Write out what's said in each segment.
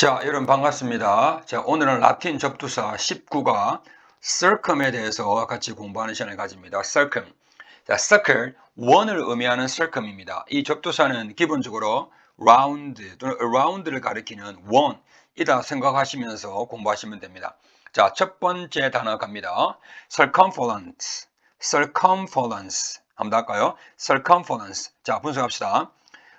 자, 여러분 반갑습니다. 자, 오늘은 라틴 접두사 19가 circum에 대해서 같이 공부하는 시간을 가집니다. circum. 자, circle, 원을 의미하는 circum입니다. 이 접두사는 기본적으로 round 또는 around를 가리키는 원이다 생각하시면서 공부하시면 됩니다. 자, 첫 번째 단어 갑니다. circumference. circumference. 한번 더 할까요? circumference. 자, 분석합시다.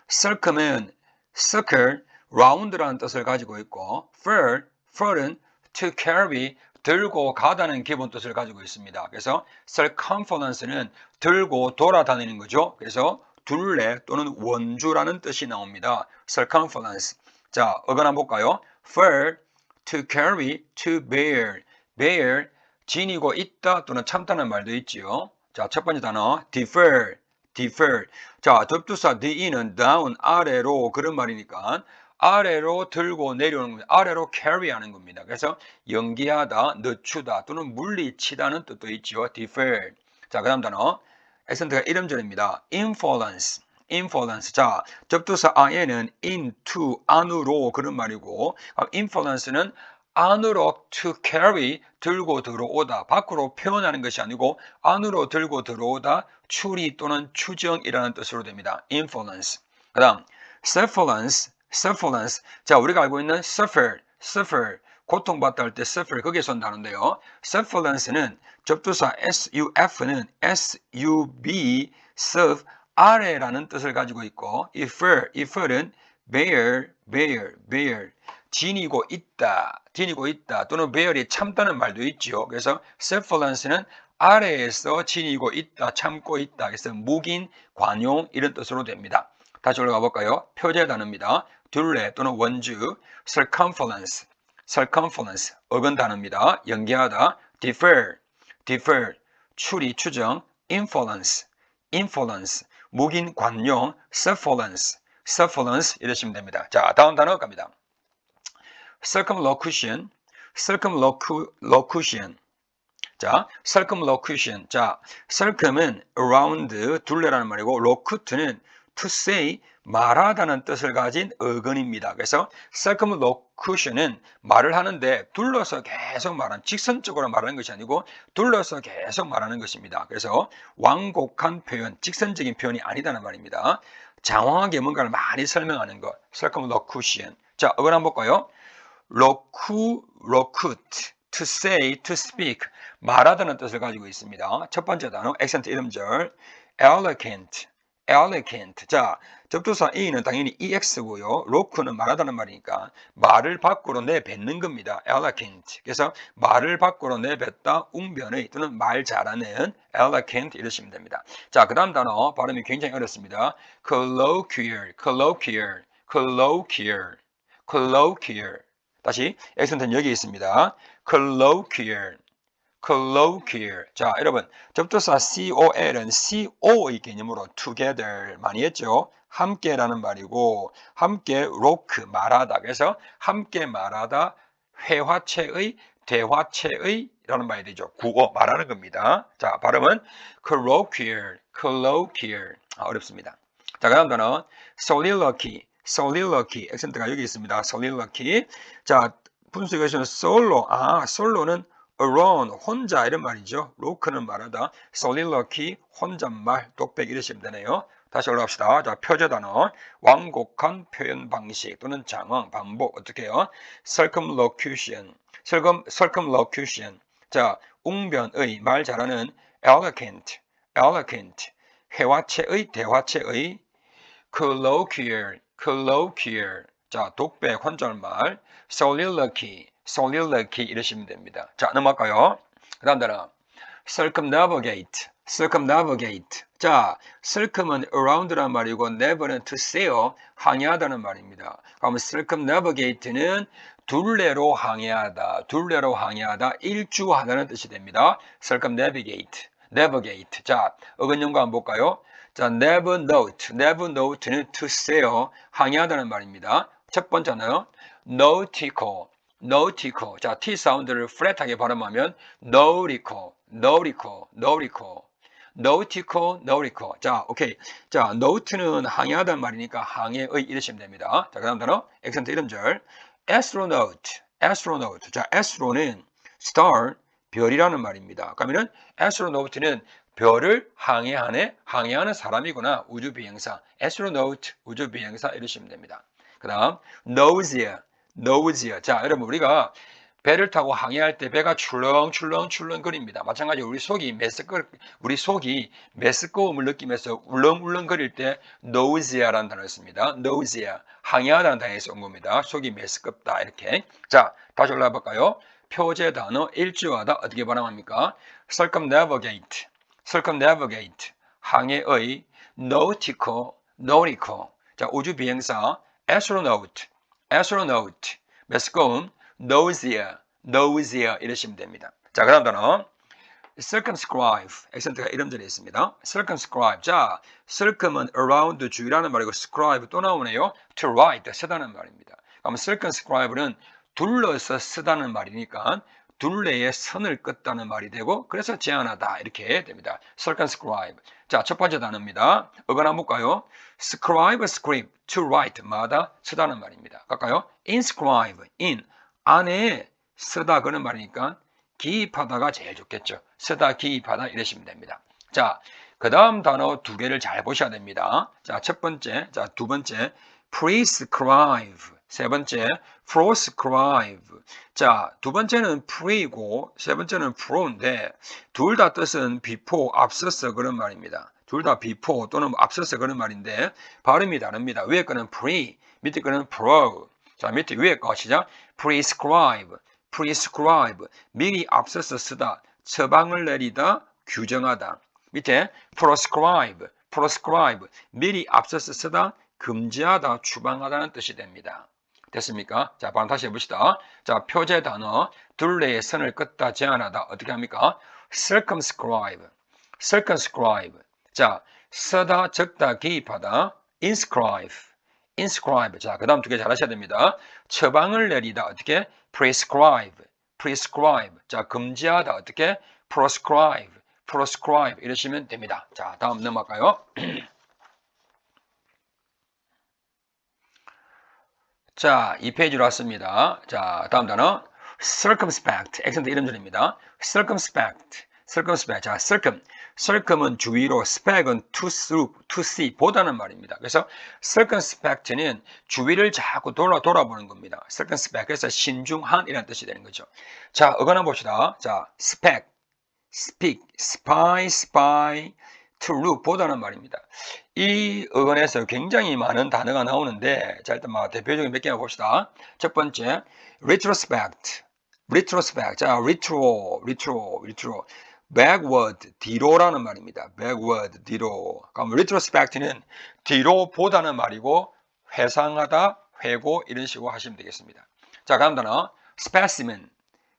circum은 circle round라는 뜻을 가지고 있고 fur, fur은 to carry, 들고 가다는 기본 뜻을 가지고 있습니다. 그래서 circumference는 들고 돌아다니는 거죠. 그래서 둘레 또는 원주라는 뜻이 나옵니다. circumference. 자, 어거나 볼까요? fur, to carry, to bear. bear, 지니고 있다 또는 참다는 말도 있지요. 자, 첫 번째 단어, defer, defer. 자, 접두사 the는 down, 아래로 그런 말이니까 아래로 들고 내려오는 겁니다. 아래로 carry하는 겁니다. 그래서 연기하다, 늦추다 또는 물리치다는 뜻도 있죠. defer. 자, 그다음 단어 액센트가 이름절입니다. influence. influence. 자, 접두사 i는 into 안으로 그런 말이고 influence는 안으로 to carry 들고 들어오다 밖으로 표현하는 것이 아니고 안으로 들고 들어오다 추리 또는 추정이라는 뜻으로 됩니다. influence. 그다음 surveillance sufferance. 자, 우리가 알고 있는 suffer, suffer, 고통받다 할 때 suffer, 거기에서 나는데요. sufferance는 접두사 suf는 sub, suf, 아래라는 뜻을 가지고 있고, 이 fur은 bear, bear, bear, 지니고 있다, 지니고 있다, 또는 bear이 참다는 말도 있죠. 그래서 sufferance는 아래에서 지니고 있다, 참고 있다. 그래서 묵인, 관용 이런 뜻으로 됩니다. 다시 올라가 볼까요? 표제 단어입니다. 둘레 또는 원주, circumference, circumference, 어근 단어입니다. 연기하다, defer, defer, 추리, 추정, influence, influence, 묵인, 관용, surveillance, surveillance 이러시면 됩니다. 자, 다음 단어 갑니다. circumlocution, circumlocution. 자, circumlocution. 자, circum은 around, 둘레라는 말이고, locu트는 to say, 말하다는 뜻을 가진 어근입니다. 그래서 circumlocution은 말을 하는데 둘러서 계속 말하는 직선적으로 말하는 것이 아니고 둘러서 계속 말하는 것입니다. 그래서 완곡한 표현, 직선적인 표현이 아니다는 말입니다. 장황하게 뭔가를 많이 설명하는 것, circumlocution. 자, 어근 한번 볼까요? locu, locute, to say, to speak, 말하다는 뜻을 가지고 있습니다. 첫 번째 단어, 액센트 이름절, elegant, elegant. 자, 접두사 A는 당연히 EX고요. 로크는 말하다는 말이니까 말을 밖으로 내뱉는 겁니다. elegant. 그래서 말을 밖으로 내뱉다 웅변의 또는 말 잘하는 elegant 이러시면 됩니다. 자, 그 다음 단어 발음이 굉장히 어렵습니다. colloquial, colloquial, colloquial, colloquial. 다시 액센트는 여기 있습니다. colloquial. Colloquial. 자, 여러분, 접두사 col은 co의 개념으로 together 많이 했죠. 함께라는 말이고, 함께 rock 말하다. 그래서 함께 말하다 회화체의 대화체의 라는 말이 되죠. 국어 말하는 겁니다. 자, 발음은 colloquial, colloquial. 아, 어렵습니다. 자, 그 다음 단어 soliloquy, soliloquy. 액센트가 여기 있습니다. soliloquy. 자, 분석에서는 솔로. 아, 솔로는 alone 혼자 이런 말이죠. 로크는 말하다. soliloquy 혼잣말 독백 이러시면 되네요. 다시 올라갑시다. 자, 표제 단어. 완곡한 표현 방식 또는 장황, 반복 어떻게 해요? circumlocution. circum, circumlocution. 자, 웅변의 말 잘하는 elegant, elegant. 회화체의 대화체의 colloquial, colloquial. 자, 독백 혼잣말 soliloquy, soliloquy 이러시면 됩니다. 자, 넘어갈까요? 그 다음 단어. circumnavigate, circumnavigate. 자, circum은 around란 말이고 never는 to sail, 항해하다는 말입니다. 그럼 circumnavigate는 둘레로 항해하다, 둘레로 항해하다, 일주하다는 뜻이 됩니다. circumnavigate, navigate. 자, 어근연구 한번 볼까요? 자, never note, never note는 to sail, 항해하다는 말입니다. 첫 번째는 nautical, nautical. 자, T 사운드를 플랫하게 발음하면 nautical, nautical, nautical. nautical, nautical. 자, 오케이. 자, naut는 항해하다는 말이니까 항해의 이러시면 됩니다. 자, 그 다음 단어, 액센트 이름절. astronaut, astronaut. 자, astro는 star, 별이라는 말입니다. 그러면은 astronaut는 별을 항해하는 항해하는 사람이구나. 우주 비행사. astronaut, 우주 비행사 이러시면 됩니다. 그다음 nausea, nausea. 자, 여러분 우리가 배를 타고 항해할 때 배가 출렁출렁 출렁 거립니다. 마찬가지로 우리 속이 메스꺼 우리 속이 메스꺼움을 느끼면서 울렁울렁 거릴 때 nausea라는 단어를 씁니다. nausea 항해하다는 단어에서 온 겁니다. 속이 메스껍다 이렇게. 자 다시 올라가 볼까요? 표제 단어 일주하다 어떻게 발음합니까? circumnavigate, circumnavigate 항해의 nautical, nautical 자 우주 비행사 astronaut, astronaut 메스꺼움 nausea, nausea 이러시면 됩니다. 자, 그 다음 단어 circumscribe, 액센트가 이름 전에 있습니다. circumscribe, 자, circum은 around 주위라는 말이고 scribe 또 나오네요. to write, 쓰다는 말입니다. 그럼 circumscribe는 둘러서 쓰다는 말이니까 둘레에 선을 긋다는 말이 되고 그래서 제한하다 이렇게 됩니다. circumscribe. 자, 첫 번째 단어입니다. 한번 볼까요? scribe, script, to write, 마다 쓰다는 말입니다. 갈까요? inscribe, in, 안에 쓰다 그런 말이니까 기입하다가 제일 좋겠죠. 쓰다 기입하다 이러시면 됩니다. 자, 그 다음 단어 두 개를 잘 보셔야 됩니다. 자, 첫 번째, 자, 두 번째, prescribe. 세 번째, proscribe. 자, 두 번째는 pre고, 세 번째는 pro인데, 둘 다 뜻은 before, 앞서서 그런 말입니다. 둘 다 before 또는 앞서서 그런 말인데, 발음이 다릅니다. 위에 거는 pre, 밑에 거는 pro. 자, 밑에 위에 거 시작. prescribe, prescribe. 미리 앞서서 쓰다. 처방을 내리다, 규정하다. 밑에 proscribe, proscribe. 미리 앞서서 쓰다, 금지하다, 추방하다는 뜻이 됩니다. 됐습니까? 자, 바로 다시 해봅시다. 자, 표제 단어, 둘레의 선을 긋다, 제한하다. 어떻게 합니까? circumscribe, circumscribe. 자, 쓰다, 적다, 개입하다, inscribe. inscribe. 자, 그 다음 두 개 잘하셔야 됩니다. 처방을 내리다. 어떻게? prescribe. prescribe. 자, 금지하다. 어떻게? proscribe. proscribe. 이러시면 됩니다. 자, 다음 넘어갈까요? 자, 이 페이지로 왔습니다. 자, 다음 단어. circumspect. 액센트 이름 전입니다. circumspect. circumspect. 자, circum. circum은 주위로, spec은 to through, to see, 보다는 말입니다. 그래서 circumspect는 주위를 자꾸 돌아, 돌아보는 겁니다. circumspect. 그래서 신중한이라는 뜻이 되는 거죠. 자, 한번 봅시다. 자, spec, speak, spy, spy, to 보다는 말입니다. 이 어간에서 굉장히 많은 단어가 나오는데, 자, 일단 막 대표적인 몇 개만 봅시다. 첫 번째, retrospect, retrospect. 자, retro, retro, retro. backward, 뒤로라는 말입니다. backward, 뒤로. 그럼 retrospect는 뒤로 보다는 말이고 회상하다, 회고 이런 식으로 하시면 되겠습니다. 자, 다음 단어 specimen,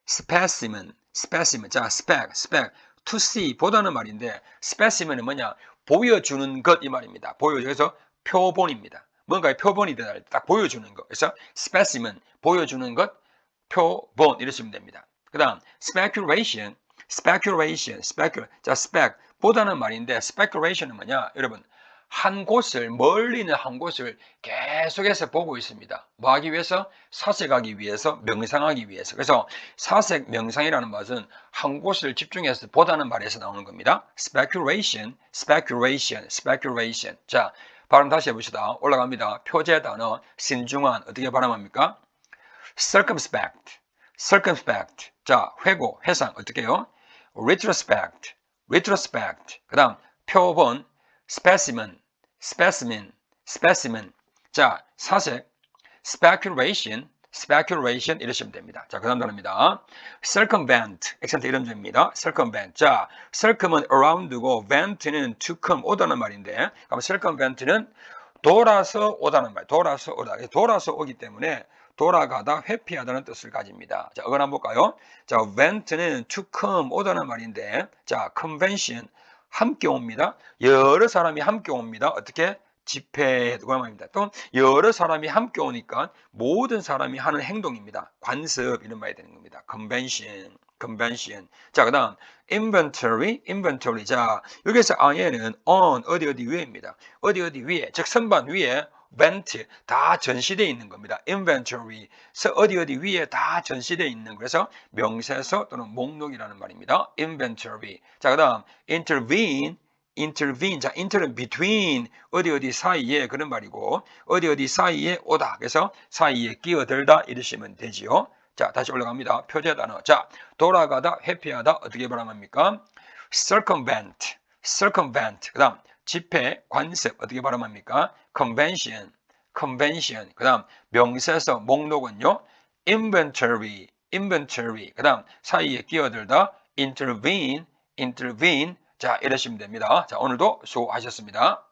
specimen, specimen. 자, spec, spec. To see 보다는 말인데 specimen은 뭐냐? 보여주는 것 이 말입니다. 보여줘서 표본입니다. 뭔가의 표본이 되다 딱 보여주는 것. 그래서 specimen 보여주는 것, 표본 이러시면 됩니다. 그다음 speculation speculation, specul, 자, spec, 보다는 말인데, speculation은 뭐냐? 여러분, 한 곳을, 멀리 있는 한 곳을 계속해서 보고 있습니다. 뭐 하기 위해서? 사색하기 위해서, 명상하기 위해서. 그래서 사색, 명상이라는 말은 한 곳을 집중해서 보다는 말에서 나오는 겁니다. speculation, speculation, speculation. 자, 발음 다시 해봅시다. 올라갑니다. 표제 단어, 신중한, 어떻게 발음합니까? circumspect, circumspect. 자, 회고, 회상, 어떻게 해요? retrospect, retrospect. 그 다음 표본, specimen, specimen, specimen. 자, 사색, speculation, speculation 이러시면 됩니다. 자, 그 다음 단어입니다. circumvent, 액센트 이런 점입니다. circumvent. 자, circum은 around고 vent는 to come, 오다는 말인데, 그럼 circumvent는 돌아서 오다는 말, 돌아서 오다. 돌아서 오기 때문에 돌아가다 회피하다는 뜻을 가집니다. 자, 어건 한번 볼까요? 자, vent는 to come 오다는 말인데, 자, convention 함께 옵니다. 여러 사람이 함께 옵니다. 어떻게? 집회에 그런 말입니다. 또 여러 사람이 함께 오니까 모든 사람이 하는 행동입니다. 관습 이런 말이 되는 겁니다. convention, convention. 자, 그다음 inventory, inventory. 자, 여기서 아예는 on 어디 어디 위에입니다. 어디 어디 위에, 즉 선반 위에 vent 다 전시되어 있는 겁니다. inventory 서 어디 어디 위에 다 전시되어 있는 그래서 명사서 또는 목록이라는 말입니다. inventory 자 그다음 intervene intervene 자 inter는 between 어디 어디 사이에 그런 말이고 어디 어디 사이에 오다 그래서 사이에 끼어들다 이러시면 되지요. 자 다시 올라갑니다. 표제 단어 자 돌아가다 회피하다 어떻게 발음합니까? circumvent circumvent 그다음 집회 관습 어떻게 발음합니까? Convention convention 그다음 명사서 목록은요 inventory inventory 그다음 사이에 끼어들다 intervene intervene 자 이러시면 됩니다. 자 오늘도 수고하셨습니다.